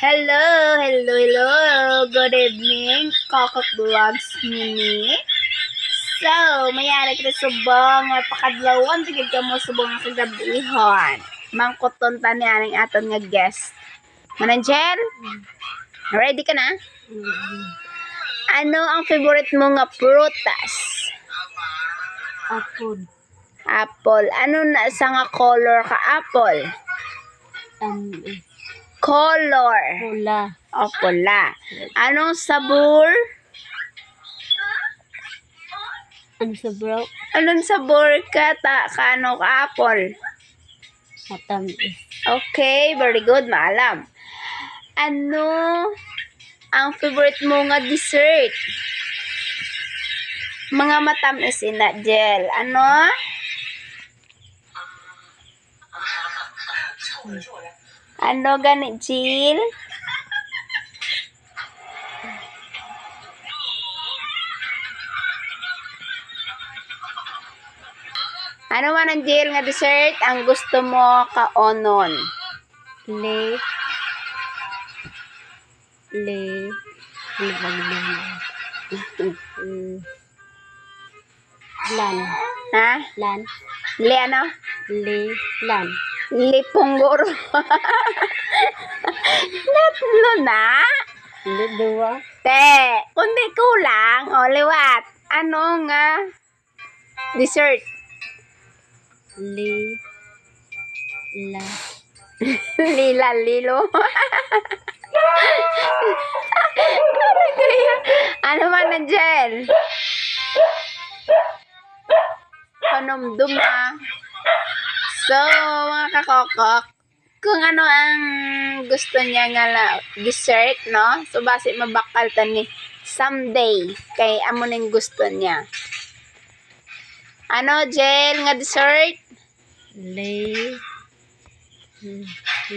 Hello, hello, hello. Good evening, Kokok Vlogs nini. So, mayari kita subong pakadlawon tigid ka mo subong nga kagabihon. Mangkoton ta ni aning aton nga guest. Manangel? Ready ka na? Ano ang favorite mo nga prutas? Apple. Apple. Ano na sa nga color ka apple? Um, Color. pula. O pula. Anong sabor? Ano sa bro? Anong sabor ka ta kano ka apple? Matamis. Okay, very good, maalam. Ano ang favorite mo nga dessert? Mga matamis ina gel. Ano? Ano gani Jill? Ano man ang Jill nga dessert ang gusto mo kaonon? Le. Le. Ano ba naman? Mm. Lan. Ha? Lan. Le ano? Le. Lan. Lipungguro. Natlo na? Le. Dua. Te, kundi kulang. O, liwat. Ano nga? Dessert. Le. La. Lila, lilo. ano kaya? Ano man na dyan? Panumdum na. So, mga kakokok, kung ano ang gusto niya nga na dessert, no? So, base mabakal ta ni someday kay amo ning gusto niya. Ano, Jel, nga dessert? Le.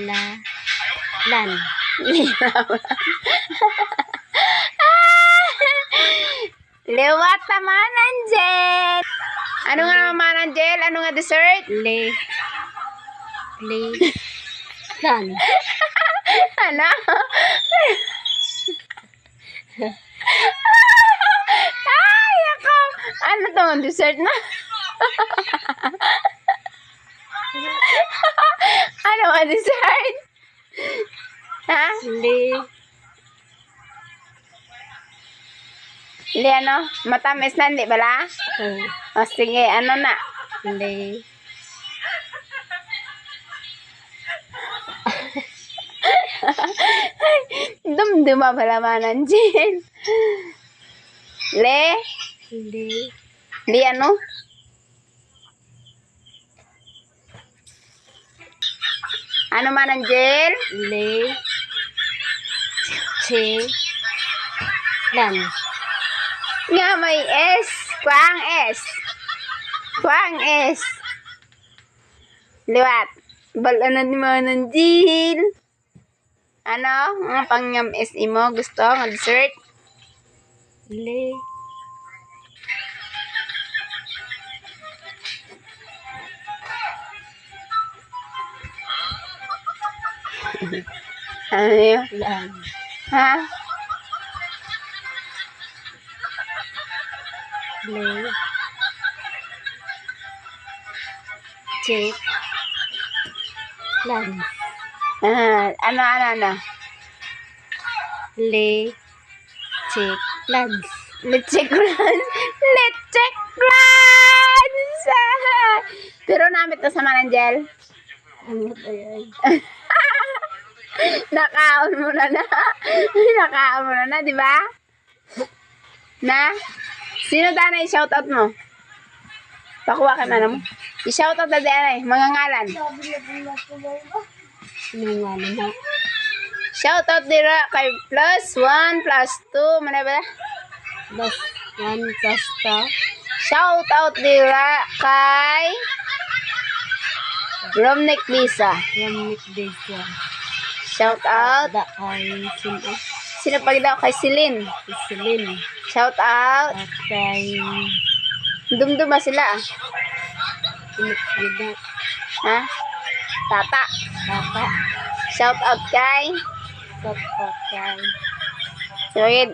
La. Lan. Liwat naman, Angel! Ano nga naman, Angel? Ano nga dessert? Le. Le. Lan. Ano? Ay, ako! Ano to ang dessert na? ano ang dessert? Ha? Le. Hindi ano? Matamis na, hindi bala? Oh. O sige, ano na? Le. Man, Angel. Le? Le. Di ano? Ano man, Angel? Le. Che. Lan. Nga may S. Kuang S. Kuang S. Liwat. Bala na ni mga nanjil. Ano? Ang pangyam S imo. Gusto? Nga dessert? Le. Ano yun? Lan. Ha? Le. Che. Lan. Ah, ano, ano, ano? Le. Che. Lan. Leche crunch. Leche crunch! Ah! Pero namit to sa Manangel. Ano ay Nakaon mo na na. Nakaon mo na na, di ba? Na? Sino dana i-shoutout mo? Pakuha ka na mo. I-shoutout na dana eh. Mga ngalan. Ano nga naman? Shoutout dira kay plus 1 plus 2. Mana ba? Das. Yan. Kasta. Shoutout dira kay Romnick Lisa. Ramik Desa. Shoutout. Da kay Sino. Sino pag daw kay Celine? Isilin. Shoutout. At kay Dumduma sila. ah. Inikida. Ha? Tata. Tata. Shout out kay Shout out kay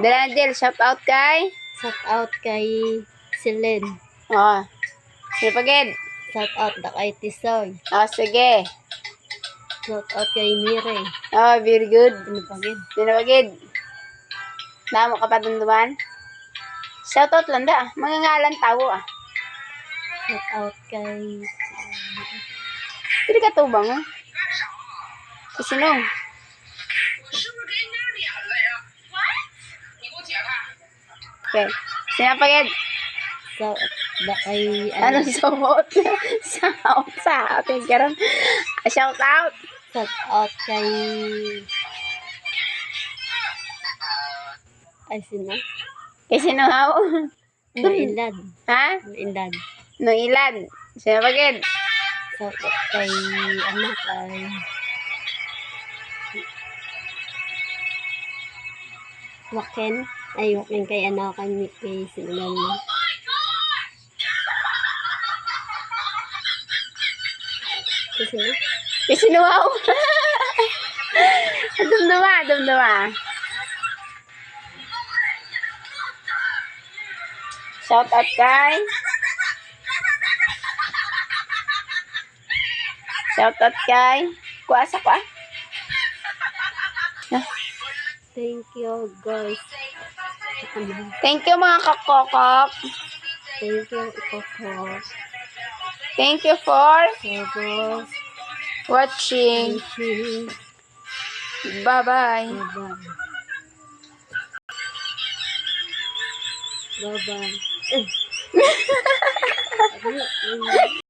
na Jill, shout out kay. Shout out kay Celine. Oh. Sige pagid. Shout out na kay Tisoy. Oh, sige. Shout out kay Mire. Oh, very good. Ano pa gid? Sige na pagid. Namo ka pa dunduman? Shout out lang da. Mga ngalan tao ah. Shout out kay Pili ka tubang ah. Kasi no. Okay. Shout out na kay Ano suot? Shout out. Okay, karon. Shout out. shout out kay ay sino? Kay sino haw? Noilad. Ha? Noilad. No ilan? Sino out kay ano kay Waken. Ay, Waken kay ano kay Mickey Simulan mo. Kasi na? Kay sino haw? Dumduma, dumduma. Shout out kay Shout out kay Kuasa ko ah. Thank you guys. Thank you mga kakokok. Thank you Coco. Thank you for watching. Bye-bye. Bye-bye. Bye-bye.